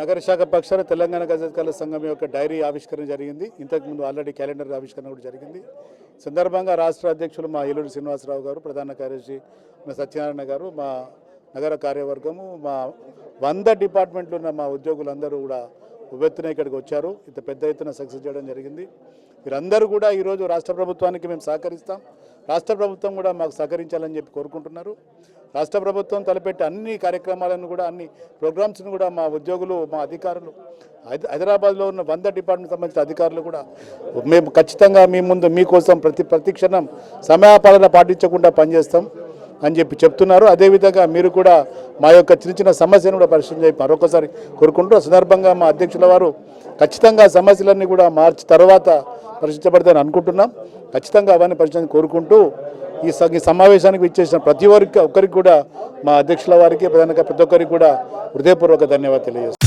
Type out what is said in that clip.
నగర శాఖ పక్షాన తెలంగాణ గజకాల సంఘం యొక్క డైరీ ఆవిష్కరణ జరిగింది. ఇంతకుముందు ఆల్రెడీ క్యాలెండర్ ఆవిష్కరణ కూడా జరిగింది. సందర్భంగా రాష్ట్ర అధ్యక్షులు మా ఏలూరు శ్రీనివాసరావు గారు ప్రధాన కార్యదర్శి మా సత్యనారాయణ గారు మా నగర కార్యవర్గము మా వంద డిపార్ట్మెంట్లు ఉన్న మా ఉద్యోగులందరూ కూడా ఉవ్వెత్తున ఇక్కడికి వచ్చారు. ఇంత పెద్ద ఎత్తున సక్సెస్ చేయడం జరిగింది. వీరందరూ కూడా ఈరోజు రాష్ట్ర ప్రభుత్వానికి మేము సహకరిస్తాం. రాష్ట్ర ప్రభుత్వం కూడా మాకు సహకరించాలని చెప్పి కోరుకుంటున్నారు. రాష్ట్ర ప్రభుత్వం తలపెట్టి అన్ని కార్యక్రమాలను కూడా అన్ని ప్రోగ్రామ్స్ను కూడా మా ఉద్యోగులు మా అధికారులు హైద- హైదరాబాద్లో ఉన్న వంద డిపార్ట్మెంట్ సంబంధించిన అధికారులు కూడా మేము ఖచ్చితంగా మీ ముందు మీకోసం ప్రతి ప్రతి క్షణం సమయపాలన పాటించకుండా పనిచేస్తాం అని చెప్పి చెప్తున్నారు. అదేవిధంగా మీరు కూడా మా యొక్క చిన్న చిన్న సమస్యను కూడా పరిశీలన చెప్పి మరొకసారి కోరుకుంటూ సందర్భంగా మా అధ్యక్షుల వారు ఖచ్చితంగా సమస్యలన్నీ కూడా మార్చి తర్వాత పరిశీలించబడతాయని అనుకుంటున్నాం. ఖచ్చితంగా అవన్నీ పరిచయం కోరుకుంటూ ఈ స- ఈ సమావేశానికి ఇచ్చేసిన ప్రతి ఒక్కరికి ఒక్కరికి కూడా మా అధ్యక్షుల వారికి ప్రధానంగా ప్రతి ఒక్కరికి కూడా హృదయపూర్వక ధన్యవాదాలు తెలియజేస్తాను